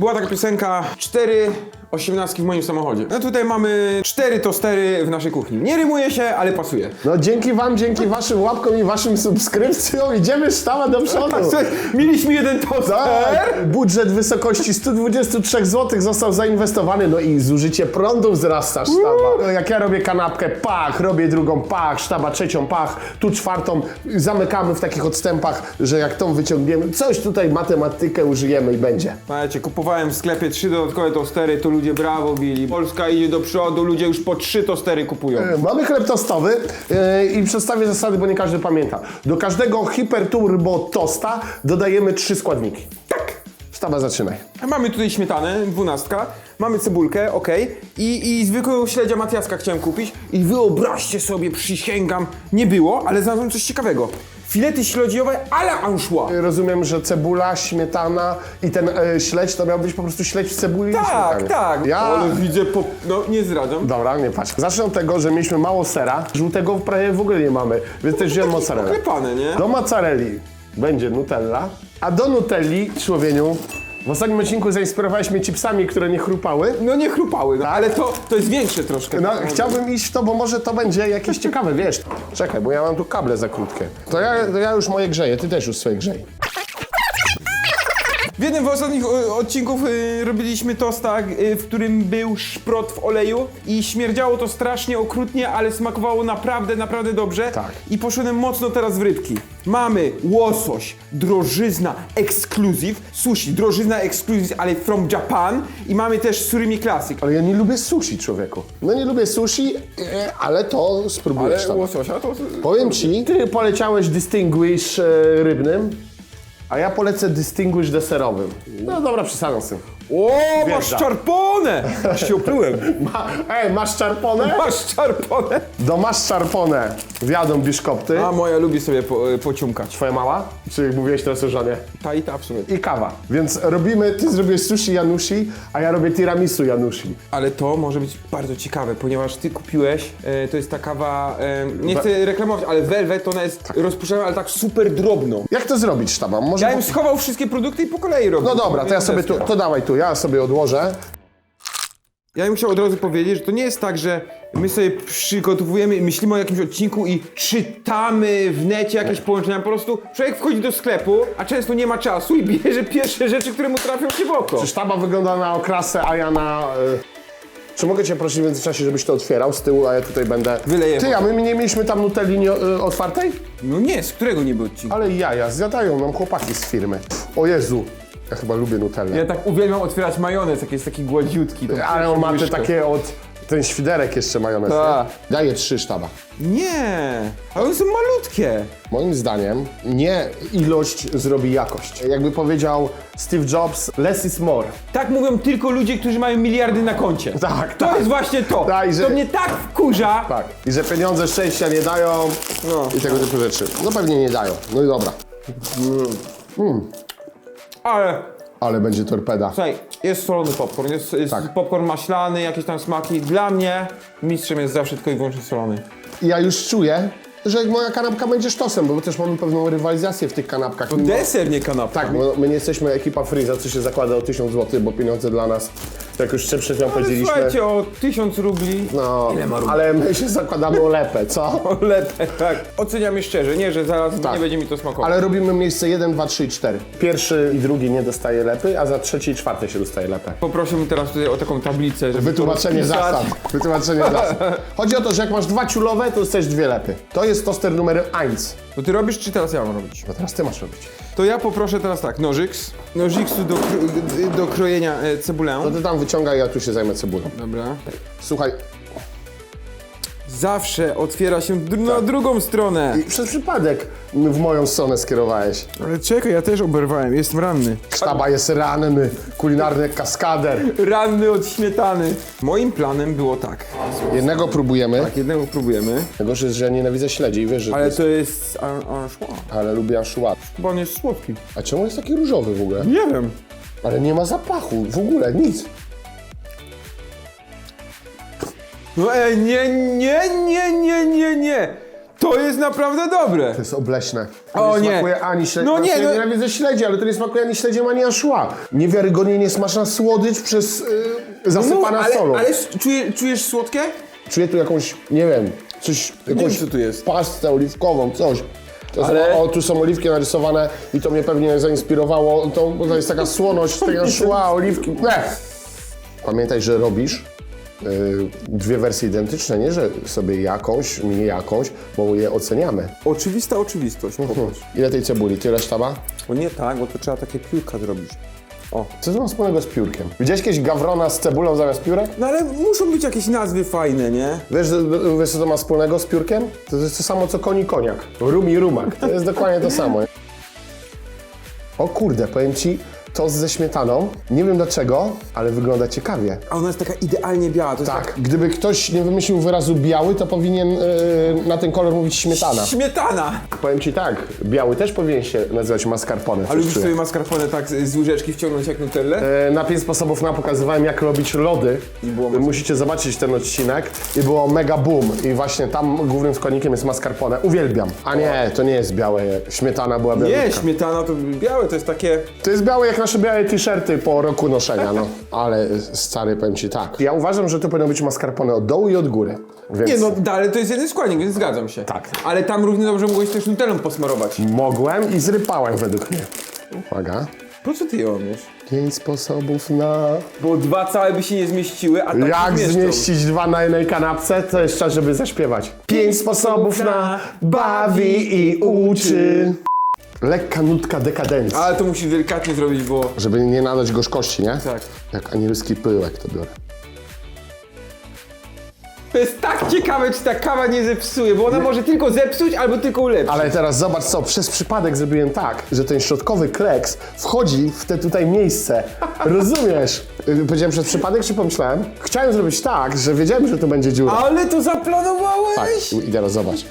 Była taka piosenka, cztery osiemnastki w moim samochodzie. No tutaj mamy cztery tostery w naszej kuchni. Nie rymuje się, ale pasuje. No dzięki wam, dzięki waszym łapkom i waszym subskrypcjom idziemy sztama do przodu. Słuchaj, Mieliśmy jeden toster. Tak, budżet w wysokości 123 zł został zainwestowany, no i zużycie prądu wzrasta sztaba. No, Jak ja robię kanapkę, pach, robię drugą, pach, sztaba trzecią, pach, tu czwartą, zamykamy w takich odstępach, że jak tą wyciągniemy, coś tutaj matematykę użyjemy i będzie. Słuchajcie, kupowałem w sklepie trzy dodatkowe tostery, to ludzie brawo bili. Polska idzie do przodu, ludzie już po trzy tostery kupują. Mamy chleb tostowy yy, i przedstawię zasady, bo nie każdy pamięta. Do każdego hiperturbo tosta dodajemy trzy składniki. Tak. Sztaba, zaczynaj. Mamy tutaj śmietanę, dwunastka, mamy cebulkę, ok, i, i zwykłego śledzia Matiaska chciałem kupić i wyobraźcie sobie, przysięgam, nie było, ale znalazłem coś ciekawego. Filety śledziowe ale anchois. Rozumiem, że cebula, śmietana i ten e, śledź to miał być po prostu śledź w cebuli i Tak, śmietanie. tak, Ja... ale widzę, po... no nie zdradzam. Dobra, nie patrz. Zacznę od tego, że mieliśmy mało sera. Żółtego prawie w ogóle nie mamy, więc też wziąłem mozzarella. Klepane, nie? Do mozzarelli będzie nutella, a do nutelli, człowieniu, w ostatnim odcinku zainspirowałeś mnie chipsami, które nie chrupały. No nie chrupały, no, ale to, to jest większe troszkę. No, chciałbym iść w to, bo może to będzie jakieś ciekawe, wiesz. Czekaj, bo ja mam tu kable za krótkie. To ja, to ja już moje grzeję, ty też już swoje grzej. W jednym z ostatnich e, odcinków e, robiliśmy tosta, e, w którym był szprot w oleju i śmierdziało to strasznie okrutnie, ale smakowało naprawdę, naprawdę dobrze. Tak. I poszedłem mocno teraz w rybki. Mamy łosoś, drożyzna exclusive, sushi, drożyzna exclusive, ale from Japan i mamy też surimi classic. Ale ja nie lubię sushi, człowieku. No nie lubię sushi, e, ale to spróbujesz tam. łososia to... Powiem ci, ty poleciałeś Distinguish e, rybnym, a ja polecę Distinguish deserowym. No dobra, przesadzam z tym. O, masz Wjeżdża. czarponę! Aż się oplułem. Ma, ej, masz czarponę? Masz czarponę! Do masz czarponę wjadą biszkopty. A moja lubi sobie po, e, pociumkać. Twoja mała? Czy mówiłeś teraz o żonie? Ta i ta w sumie. I kawa. Więc robimy, ty zrobiłeś sushi Janushi, a ja robię tiramisu Janushi. Ale to może być bardzo ciekawe, ponieważ ty kupiłeś, e, to jest ta kawa, e, nie chcę reklamować, ale Velvet, ona jest rozpuszczalna, ale tak super drobną. Jak to zrobić, sztaba? Może... Ja bym schował wszystkie produkty i po kolei robił. No dobra, to ja sobie tu, to dawaj tu, ja sobie odłożę. Ja bym chciał od razu powiedzieć, że to nie jest tak, że my sobie przygotowujemy, myślimy o jakimś odcinku i czytamy w necie jakieś połączenia. Po prostu człowiek wchodzi do sklepu, a często nie ma czasu i bierze pierwsze rzeczy, które mu trafią się w oko. Sztaba wygląda na okrasę, a ja na... Y... Czy mogę cię prosić w międzyczasie, żebyś to otwierał z tyłu, a ja tutaj będę... Wyleję Ty, a my nie mieliśmy tam nutelli nie, y, otwartej? No nie, z którego nie był odcinek? Ale jaja, zjadają nam chłopaki z firmy. O Jezu, ja chyba lubię nutellę. Ja tak uwielbiam otwierać majonez, jak jest taki gładziutki. Ale on ma te takie od... Ten świderek jeszcze majonez, Tak. Daję trzy sztaba. Nie, ale one są malutkie. Moim zdaniem nie ilość zrobi jakość. Jakby powiedział Steve Jobs, less is more. Tak mówią tylko ludzie, którzy mają miliardy na koncie. Tak, To tak. jest właśnie to. Tak, i że- To mnie tak wkurza. Tak. I że pieniądze szczęścia nie dają No. i tego typu rzeczy. No pewnie nie dają. No i dobra. Ale Ale będzie torpeda. słuchaj, jest solony popcorn, jest, jest Tak. popcorn maślany, jakieś tam smaki. Dla mnie mistrzem jest zawsze tylko i wyłącznie solony. I ja już czuję, że moja kanapka będzie sztosem, bo też mamy pewną rywalizację w tych kanapkach. Mimo- Deser, nie kanapka. Tak, bo my nie jesteśmy ekipa Freeza, co się zakłada o 1000 zł, bo pieniądze dla nas, jak już przed chwilą powiedzieliśmy. słuchajcie, o 1000 rubli. No, ale my się zakładamy o lepę, co? O lepiej, tak. Oceniamy szczerze, nie, że zaraz Tak. nie będzie mi to smakować. Ale robimy miejsce 1, 2, 3 i 4. Pierwszy i drugi nie dostaje lepy, a za trzeci i czwarty się dostaje lepę. Poprosiłbym teraz tutaj o taką tablicę, żeby Wytłumaczenie to rozpisać. zasad. Wytłumaczenie zasad. Chodzi o to, że jak masz dwa ciulowe, to dostajesz dwie lepy. To jest toster numer 1. To ty robisz, czy teraz ja mam robić? No teraz ty masz robić. To ja poproszę teraz tak, nożyks. Nożiksu do, kro- do krojenia e, cebulę. To ty tam wyciągaj, ja tu się zajmę cebulą. Dobra. Słuchaj, Zawsze otwiera się dr- na drugą stronę. przez przypadek w moją stronę skierowałeś. Ale czekaj, ja też oberwałem, jestem ranny. Sztaba jest ranny, kulinarny kaskader. Ranny od śmietany. Moim planem było tak. Jednego próbujemy. Jednego próbujemy, Najgorsze jest, że ja nienawidzę śledzi i wiesz, że... ale to jest an- anchois. Ale lubię anchois. Chyba on jest słodki. A czemu jest taki różowy w ogóle? Nie wiem. Ale nie ma zapachu, w ogóle, nic. No ej, nie, nie, nie, nie, nie, nie. To jest naprawdę dobre. To jest obleśne. To O nie. smakuje ani śledzi. No nie, ja no- nienawidzę śledzi, ale to nie smakuje ani śledziem, ani anszła. Niewiarygodnie niesmaczna słodycz przez yy, zasypana No, ale, solą. ale czuje, czujesz słodkie? Czuję tu jakąś, nie wiem, coś, jakąś co tu jest. pastę oliwkową, coś. To Ale- o, tu są oliwki narysowane i to mnie pewnie zainspirowało. To, bo to jest taka słoność tego szła, oliwki. Nie. Pamiętaj, że robisz dwie wersje identyczne, nie że sobie jakąś, mnie jakąś, bo je oceniamy. Oczywista oczywistość, popatrz. Ile tej cebuli? Tyle sztaba? O nie tak, bo to trzeba takie piórka zrobić. O. Co to ma wspólnego z piórkiem? Widziałeś kiedyś gawrona z cebulą zamiast piórek? No ale muszą być jakieś nazwy fajne, nie? Wiesz, wiesz co to ma wspólnego z piórkiem? To jest to samo co koni koniak. Rum i rumak. To jest dokładnie to samo. O kurde, powiem ci, tost ze śmietaną. Nie wiem dlaczego, ale wygląda ciekawie. A ona jest taka idealnie biała. To jest Tak, gdyby ktoś nie wymyślił wyrazu biały, to powinien yy, na ten kolor mówić śmietana. Śmietana! Powiem ci tak, biały też powinien się nazywać mascarpone. A coś lubisz czuję. sobie mascarpone tak z z łyżeczki wciągnąć jak nutellę? E, Na pięć sposobów na pokazywałem, jak robić lody. było mocno. Musicie zobaczyć ten odcinek. I było mega boom. I właśnie tam głównym składnikiem jest mascarpone. Uwielbiam. A nie, to nie jest białe. Śmietana była biała. Nie, śmietana to białe, to jest takie... To jest białe jak nasze białe t-shirty po roku noszenia, no. Ale stary, powiem ci tak. Ja uważam, że to powinno być mascarpone od dołu i od góry. Więc Nie no, dalej to jest jeden składnik, więc zgadzam się. Tak. Ale tam równie dobrze mogłeś też nutellą posmarować. mogłem i zrypałem według mnie. Uwaga. Po co ty je umiesz? Pięć sposobów na... Bo dwa całe by się nie zmieściły, a tak Jak się zmieszczą. zmieścić dwa na jednej kanapce? To jest czas, żeby zaśpiewać. Pięć sposobów na bawi i uczy. Lekka nutka dekadencji. Ale to musisz delikatnie zrobić, bo... Żeby nie nadać gorzkości, nie? Tak. Jak anielski pyłek to biorę. To jest tak ciekawe, czy ta kawa nie zepsuje, bo ona może tylko zepsuć albo tylko ulepszyć. Ale teraz zobacz co, przez przypadek zrobiłem tak, że ten środkowy kleks wchodzi w te tutaj miejsce. Rozumiesz? Y, Powiedziałem przez przypadek, czy pomyślałem? Chciałem zrobić tak, że wiedziałem, że tu będzie dziura. Ale to zaplanowałeś! Tak, i teraz zobacz.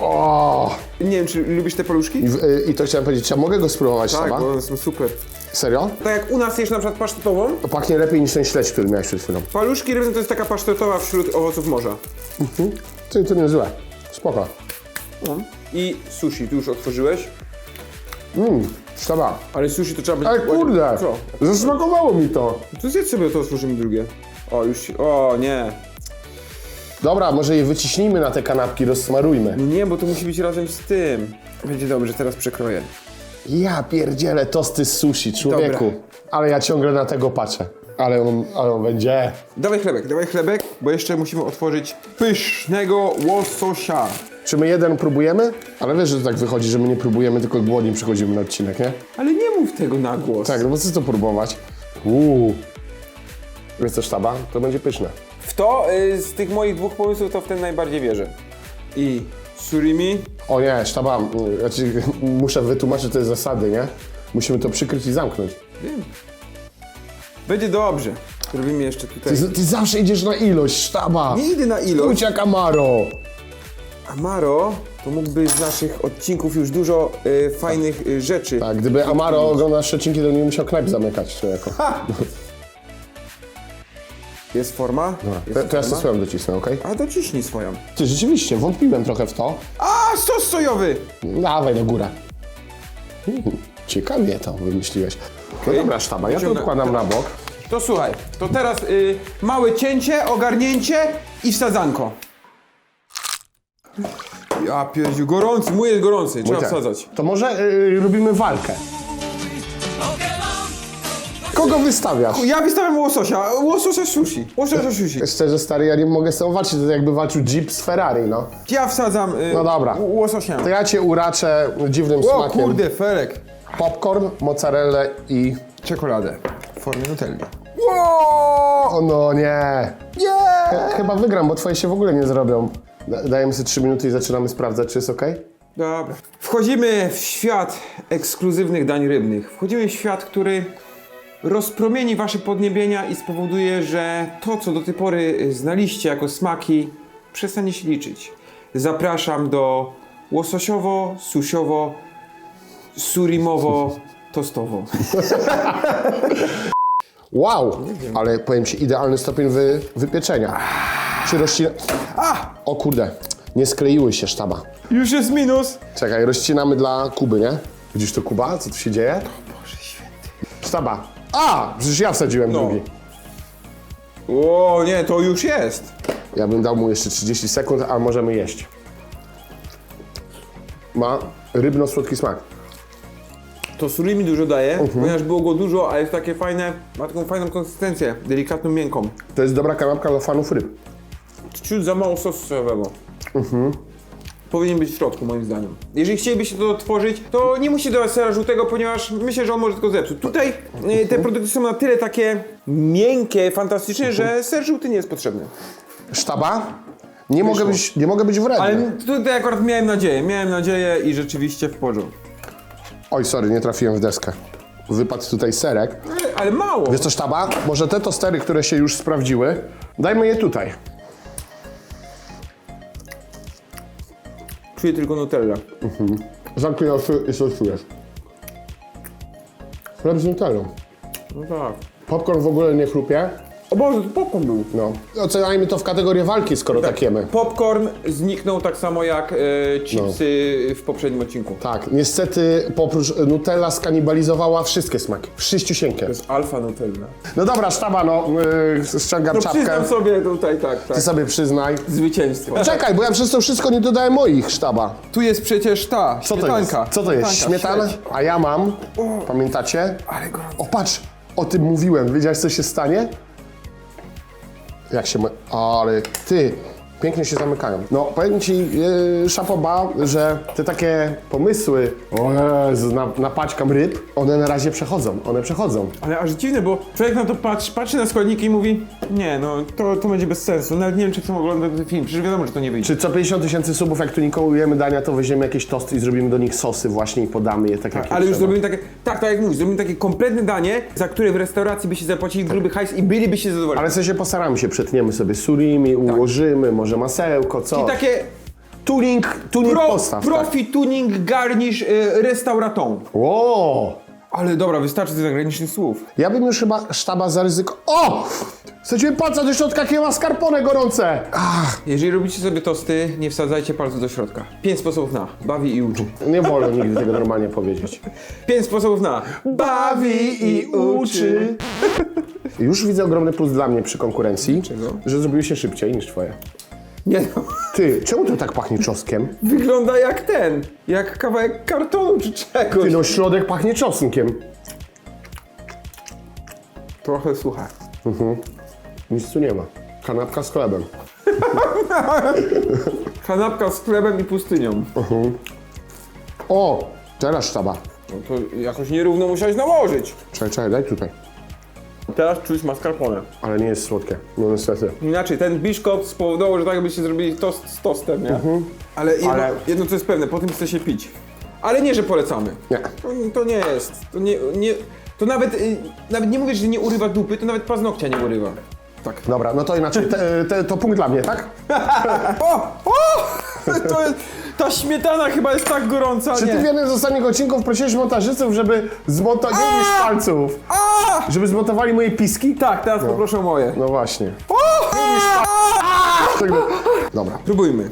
O! Nie wiem, czy lubisz te paluszki? I, w- y, I to chciałem powiedzieć, czy ja mogę go spróbować Tak, sama? bo one są super. Serio? Tak jak u nas jesz na przykład pasztetową, To pachnie lepiej niż ten śledź, który miałeś przed chwilą. paluszki rybne to jest taka pasztetowa wśród owoców morza. To, to nie złe. Spoko. I sushi, tu już otworzyłeś, Mmm, sztaba. ale sushi to trzeba będzie... Ale kurde, Co? zasmakowało mi to. To zjedz sobie to, otworzymy drugie. O, już. O, nie. Dobra, może je wyciśnijmy na te kanapki, rozsmarujmy. Nie, bo to musi być razem z tym. Będzie dobrze, teraz przekroję. Ja pierdzielę tosty z sushi, człowieku. Dobra. Ale ja ciągle na tego patrzę. Ale on, ale on będzie. Dawaj chlebek, dawaj chlebek, bo jeszcze musimy otworzyć pysznego łososia. Czy my jeden próbujemy? Ale wiesz, że to tak wychodzi, że my nie próbujemy, tylko głodni przychodzimy na odcinek, nie? Ale nie mów tego na głos. Tak, no bo co to próbować? Uuu. Wiesz co, sztaba? To będzie pyszne. W to, y, z tych moich dwóch pomysłów, to w ten najbardziej wierzę. I surimi. O nie, sztaba, mm, znaczy, muszę wytłumaczyć te zasady, nie? Musimy to przykryć i zamknąć. Wiem. Będzie dobrze. Robimy jeszcze tutaj. Ty, ty zawsze idziesz na ilość, sztaba! Nie idę na ilość. Jak Amaro! Amaro to mógłby z naszych odcinków już dużo y, fajnych y, rzeczy. Tak, gdyby Amaro oglądał nasze odcinki, to nie musiał knajp zamykać, człowieku. Jest forma? To, Jest to ja sobie forma? swoją docisnę, okej? A dociśnij swoją. Ty, rzeczywiście, wątpiłem trochę w to. A, sos sojowy! Dawaj na górę. Hmm, ciekawie to wymyśliłeś. No dobra, sztaba, ja to Wyciągnę- odkładam na bok. To słuchaj, to teraz y, małe cięcie, ogarnięcie i wsadzanko. Ja pierdziu, gorący, mój jest gorący, trzeba Tak. wsadzać. To może y, robimy walkę. Kogo wystawiasz? Ja wystawiam łososia, łososia sushi, łososia sushi. Szczerze, stary, ja nie mogę z tobą walczyć, to jakby walczył Jeep z Ferrari, no. Ja wsadzam y, No dobra. łososia. To ja cię uraczę dziwnym O smakiem. kurde, Felek. Popcorn, mozzarellę i... Czekoladę w formie nutelli. O no nie! Nie! Chyba wygram, bo twoje się w ogóle nie zrobią. Da- Dajemy sobie 3 minuty i zaczynamy sprawdzać, czy jest ok? Dobra. Wchodzimy w świat ekskluzywnych dań rybnych. Wchodzimy w świat, który rozpromieni wasze podniebienia i spowoduje, że to, co do tej pory y, znaliście jako smaki, przestanie się liczyć. Zapraszam do łososiowo, susiowo, surimowo, tostowo. Wow! Ale powiem ci, idealny stopień wy, wypieczenia. Czy rościna... A! O kurde. nie skleiły się sztaba. Już jest minus. Czekaj, rozcinamy dla Kuby, nie? Widzisz to Kuba? Co tu się dzieje? Boże święty. Sztaba. A! Przecież ja wsadziłem No. drugi. O nie, to już jest. Ja bym dał mu jeszcze 30 sekund, a możemy jeść. Ma rybno-słodki smak. To surimi dużo daje, Mhm. ponieważ było go dużo, a jest takie fajne, ma taką fajną konsystencję, delikatną, miękką. To jest dobra kanapka dla fanów ryb. Ciut za mało sosu sojowego. Mhm. Powinien być w środku, moim zdaniem. Jeżeli chcielibyście to tworzyć, to nie musicie dawać sera żółtego, ponieważ myślę, że on może tylko zepsuć. Tutaj e, te Mhm. produkty są na tyle takie miękkie, fantastyczne, że ser żółty nie jest potrzebny. Sztaba? Nie mogę, być, nie mogę być wredny. Ale tutaj akurat miałem nadzieję, miałem nadzieję i rzeczywiście w porządku. Oj, sorry, nie trafiłem w deskę. Wypadł tutaj serek. Ale, ale mało. Wiesz co, sztaba? Może te tostery, które się już sprawdziły, dajmy je tutaj. Czuję tylko Nutella. Zamknij oczy i coś czujesz. Chleb z nutellą. No tak. Popcorn w ogóle nie chrupie. O Boże, to popcorn był. No. Oceniajmy to w kategorię walki, skoro tak jemy. Popcorn zniknął tak samo jak e, chipsy w poprzednim odcinku. Tak, niestety oprócz Nutella skanibalizowała wszystkie smaki. Wszyściusieńkie. To jest alfa Nutella. No dobra, sztaba, no, yy, ściągam No czapkę. przyznam sobie tutaj, tak, tak. Ty sobie przyznaj. Zwycięstwo. Czekaj, bo ja przez to wszystko nie dodałem moich sztaba. Tu jest przecież ta, Co to jest? śmietanka. Co to jest? Śmietana? śledź. A ja mam, pamiętacie? Ale gorąco. O patrz, o tym mówiłem. Wiedziałeś co się stanie? Jak się... Ale ty, pięknie się zamykają. No, powiem ci, yy, szapoba, że te takie pomysły, o Jezu, na, napaćkam ryb, one na razie przechodzą, one przechodzą. Ale aż dziwne, bo człowiek na to patrzy, patrzy na składniki i mówi nie, no to, to będzie bez sensu. Nawet nie wiem, czy chcą oglądać ten film. Przecież wiadomo, że to nie wyjdzie. Czy co 50 tysięcy subów, jak tu nikołujemy dania, to weźmiemy jakieś tosty i zrobimy do nich sosy właśnie i podamy je tak, jak Ale już trzeba. zrobimy takie, tak, tak jak mówisz, zrobimy takie kompletne danie, za które w restauracji by się zapłacili gruby hajs i bylibyście zadowoleni. Ale w sensie postaramy się, przetniemy sobie surimi, ułożymy, może masełko, co? I takie Tuning, tuning pro, postaw. tak. profi tuning garnisz y, restauratą. O! Ale dobra, wystarczy tych zagranicznych słów. Ja bym już chyba sztaba zaryzykował. O! Wsadziłem palca do środka, jakie mascarpone gorące! Ach, Jeżeli robicie sobie tosty, nie wsadzajcie palców do środka. Pięć sposobów na. Bawi i uczy. nie wolno nigdy tego normalnie powiedzieć. Pięć sposobów na. Bawi i uczy. Już widzę ogromny plus dla mnie przy konkurencji, Czego? że zrobiły się szybciej niż twoje. Nie no, Ty, czemu to tak pachnie czosnkiem? wygląda jak ten. Jak kawałek kartonu czy czegoś. Ty, no środek pachnie czosnkiem. Trochę suche. Nic tu nie ma. Kanapka z chlebem. Kanapka z chlebem i pustynią. O! Teraz sztaba. No to jakoś nierówno musiałeś nałożyć. Czekaj, czekaj, daj tutaj. Teraz czuć mascarpone. Ale nie jest słodkie. No niestety. Inaczej, ten biszkopt spowodował, że tak byście zrobili tost z tostem, nie? Ale, jedno, Ale- jedno co jest pewne, po tym chce się pić. Ale nie, że polecamy. Nie. To, to nie jest. To nie, nie, to nawet, y, nawet nie mówisz, że nie urywa dupy, to nawet paznokcia nie urywa. Tak. Dobra, no to inaczej, te, te, to punkt dla mnie, tak? O! O! To jest, ta śmietana chyba jest tak gorąca, Czy ty w nie? jednym z ostatnich odcinków prosiłeś montażystów, żeby zmontowali palców, żeby zmontowali moje piski? Tak, teraz poproszę o moje. No właśnie. Dobra, Próbujmy.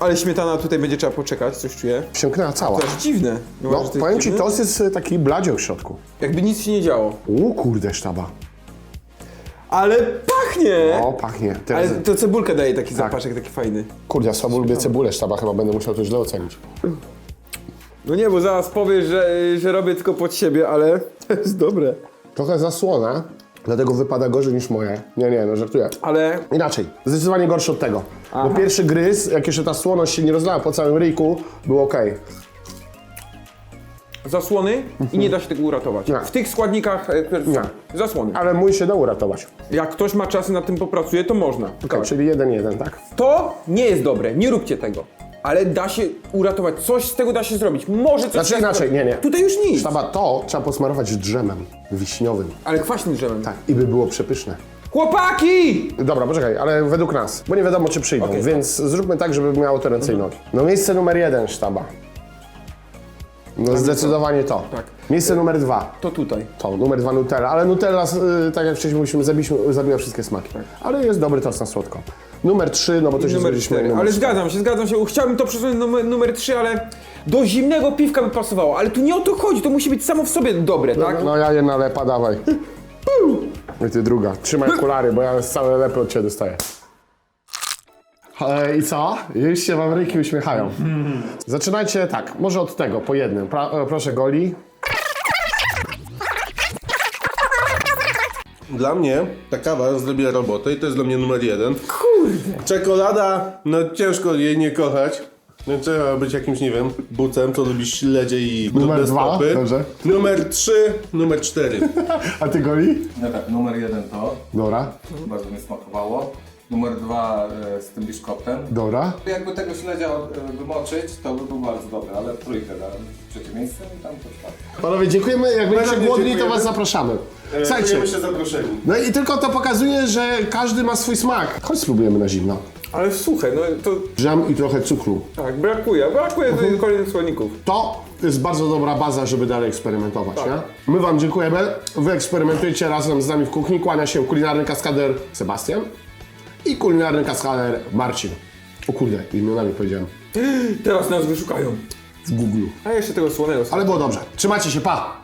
Ale śmietana tutaj będzie trzeba poczekać, coś czuję. wsiąknęła cała. To jest dziwne. Nie No, uważasz, że to jest powiem ci, dziwne? tost jest y, taki bladzio w środku. Jakby nic się nie działo. U kurde sztaba. Ale pachnie! O, pachnie. Teraz, Ale to cebulka daje taki Tak. zapaszek, taki fajny. Kurde, ja słabo lubię cebulę sztaba, chyba będę musiał to źle ocenić. No nie, bo zaraz powiesz, że, że robię tylko pod siebie, ale to jest dobre. Trochę zasłona, dlatego wypada gorzej niż moje. Nie, nie, no żartuję. Ale Inaczej, zdecydowanie gorszy od tego. Bo pierwszy gryz, jak jeszcze ta słoność się nie rozlała po całym ryjku, był ok. Zasłony i nie da się tego uratować. Nie. W tych składnikach, e, które Nie. zasłony. Ale mój się da uratować. Jak ktoś ma czas i nad tym popracuje, to można. Okay, czyli jeden, jeden, tak? To nie jest dobre, nie róbcie tego. Ale da się uratować, coś z tego da się zrobić. Może coś Znaczy się inaczej, nie, nie. Tutaj już nic. Sztaba to trzeba posmarować drzemem wiśniowym. Ale kwaśnym drzewem. Tak, i by było przepyszne. Chłopaki! Dobra, poczekaj, ale według nas, bo nie wiadomo czy przyjdą, Okej, więc zróbmy tak, żeby miało to ręce i nogi. No miejsce numer jeden sztaba. No zdecydowanie to. Tak. Miejsce numer dwa. To tutaj. To, numer dwa Nutella, ale Nutella, y, tak jak wcześniej mówiliśmy, zabiliśmy, zabiła wszystkie smaki. Tak. Ale jest dobry tost na słodko. Numer 3, no bo to się Numer zgodziliśmy. 4. numer Ale zgadzam się, zgadzam się. Chciałbym to przesunąć numer, numer 3, ale do zimnego piwka by pasowało. Ale tu nie o to chodzi, to musi być samo w sobie dobre, tak? No ja jedna lepa, dawaj. I ty druga. Trzymaj okulary, bo ja całe lepy od ciebie dostaję. E, I co? Już się wam ryki uśmiechają. Zaczynajcie tak, może od tego, po jednym. Pra, e, proszę Goli. Dla mnie ta kawa zrobiła robotę i to jest dla mnie numer jeden. Kurde. Czekolada, no ciężko jej nie kochać. No, trzeba być jakimś, nie wiem, bucem, co lubi śledzie i Numer brudne dwa, stopy. dobrze. Numer trzy, numer cztery. A ty Goli? No tak, numer jeden to, Dobra, bardzo mi smakowało. Numer dwa e, z tym biszkoptem. dobra. Jakby tego śledzia e, wymoczyć, to by był bardzo dobry, ale trójkę dałem trzecie miejsce i tam to czwarte. Panowie, dziękujemy. Jak będziecie Bardzo głodni, to dziękujemy. was zapraszamy. E, Słuchajcie, Czujemy się zaproszeni. no i tylko to pokazuje, że każdy ma swój smak. Chodź spróbujemy na zimno. Ale słuchaj, no to Dżem i trochę cukru. tak, brakuje, brakuje Mhm. kolejnych składników. To jest bardzo dobra baza, żeby dalej eksperymentować, nie? My wam dziękujemy. Wy eksperymentujcie razem z nami w kuchni. Kłania się kulinarny kaskader Sebastian i kulinarny kaskader Marcin. O kurde, imionami powiedziałem. Teraz nas wyszukają. W Google. A jeszcze tego słonego. Ale było dobrze. Trzymajcie się, pa!